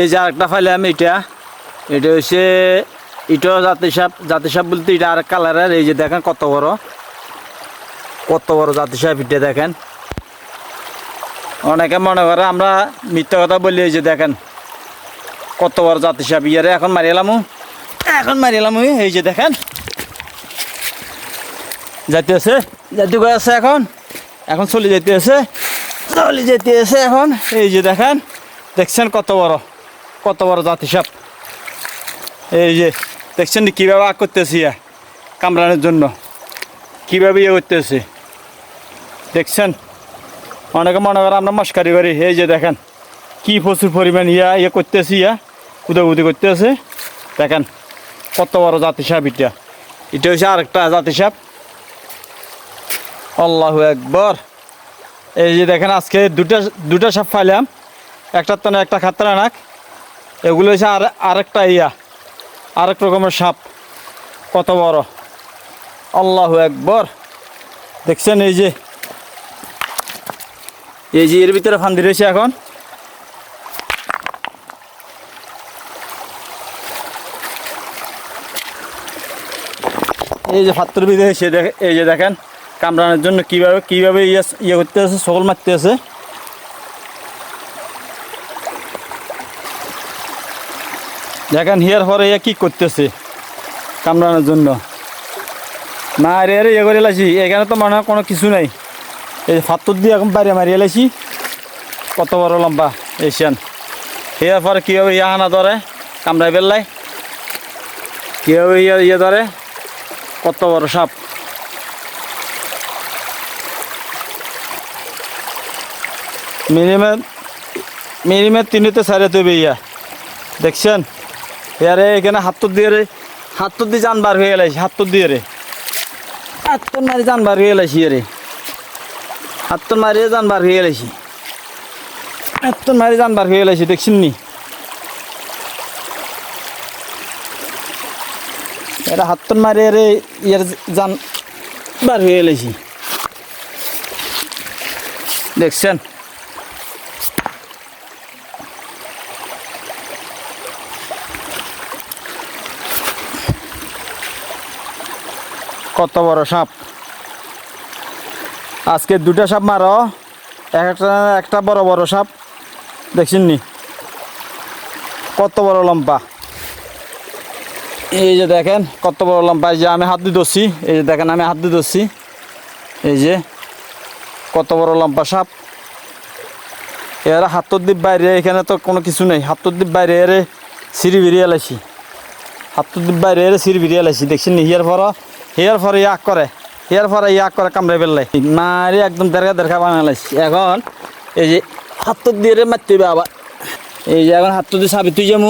এই যে আরেকটা ফাইলাম এটা। এটা হচ্ছে এটাও জাতি সাপ জাতি সাপ বলতে এটা আর কালারের, এই যে দেখেন কত বড়। কত বড় জাতি সাপ এটা দেখেন। অনেকে মনে করে আমরা মিথ্যা কথা বলি, এই যে দেখেন কত বড় জাতি সাপ ইয়ারে এখন মারি এলাম এখন মারি এলাম এই যে দেখেন। যাইতে আছে যাইতে গৈ আছে এখন। এখন চলে যেতে আছে চলে যেতে আছে এখন। এই যে দেখেন, দেখছেন কত বড়। কত বড় জাতি সাপ? এই যে, দেখছেন কীভাবে আগ করতেছি কামড়ানোর জন্য? কীভাবে ইয়ে করতেছে? দেখছেন? অনেকে মনে করে আমরা মস্কারি করি। এই যে দেখেন, কি প্রচুর পরিমাণ ইয়া ইয়ে করতেছি ইয়া উদাগুদি করতেছে। দেখেন, কত বড় জাতি সাপ এটা। এটা হচ্ছে আরেকটা জাতি সাপ। আল্লাহু একবার এই যে দেখেন, আজকে দুটা দুটা সাপ ফাইলাম একটার তো একটা খাতরা নাক এগুলো হচ্ছে আর আরেকটা ইয়া, আরেক রকমের সাপ। কত বড়। আল্লাহু একবার দেখছেন এই যে এই যে এর ভিতরে ফান্দি রয়েছে এখন। এই যে ফাত্তর ভিতরে সে এই যে দেখেন, কামড়ানোর জন্য কীভাবে কীভাবে ইয়ে ইয়ে করতে আছে সকল মারতে আছে। দেখেন, হিয়ার পরে ইয়ে কী করতেছে কামড়ানোর জন্য। না রে রে ইয়ে করে এলাইছি। এখানে তো মনে হয় কোনো কিছু নাই। এই যে ফাত্তর দিয়ে এখন বাইরে মারিয়ে এলাইছি। কত বড় লম্বা এশিয়ান। হিয়ার পরে কীভাবে ইয়ে হানা ধরে কামড়াই ফেললাই কীভাবে ইয়ে ইয়ে ধরে, কত বড় সাপ। মিনিমাম মিনিমাম তিনতে সাড়ে তবে ইয়া। দেখছেন? ইয়ারে এখানে হাতর দিয়ে রে। হাতর দিয়ে যান বার হয়ে গেলাইছি হাতর দিয়ে রে। হাতর মারি যান বার হয়ে গেলাইছি রে। হাতর মারিয়ে যান বার হয়ে গেলাইছি। হাতর মারি যান বার হয়ে গেলাইছি, দেখছেন নি? এটা হাতর মারিয়ে রে, ইয়ার যান বার হয়ে গেলাইছি। দেখছেন? কত বড় সাপ? আজকে দুটা সাপ মারো। একটা একটা বড় বড় সাপ। দেখছেন নি? কত বড় লম্বা। এই যে দেখেন, কত বড় লম্বা। এই যে আমি হাত দিয়ে ধরছি। এই যে দেখেন, আমি হাত দিয়ে ধরছি। এই যে কত বড় লম্বা সাপ। এরা হাতর দ্বীপ বাইরে, এখানে তো কোনো কিছু নেই। হাতর দ্বীপ বাইরে এরে সিঁড়ি বেরিয়ে এলাইছি। হাতর দ্বীপ বাইরে এরে সিঁড়ি বেরিয়ে এলাইছি। দেখছেন নি? হিয়ার পর হিয়ার পরে ইয়াক করে, হিয়ার পরে ইয়াক করে কামড়ে ফেললে। মারি একদম দেড়কা দেড়কা বানালাইছি এখন এই যে হাত দিয়ে মারতে হবে আবার। এই যে এখন হাত দিয়ে সাবি তুই যাব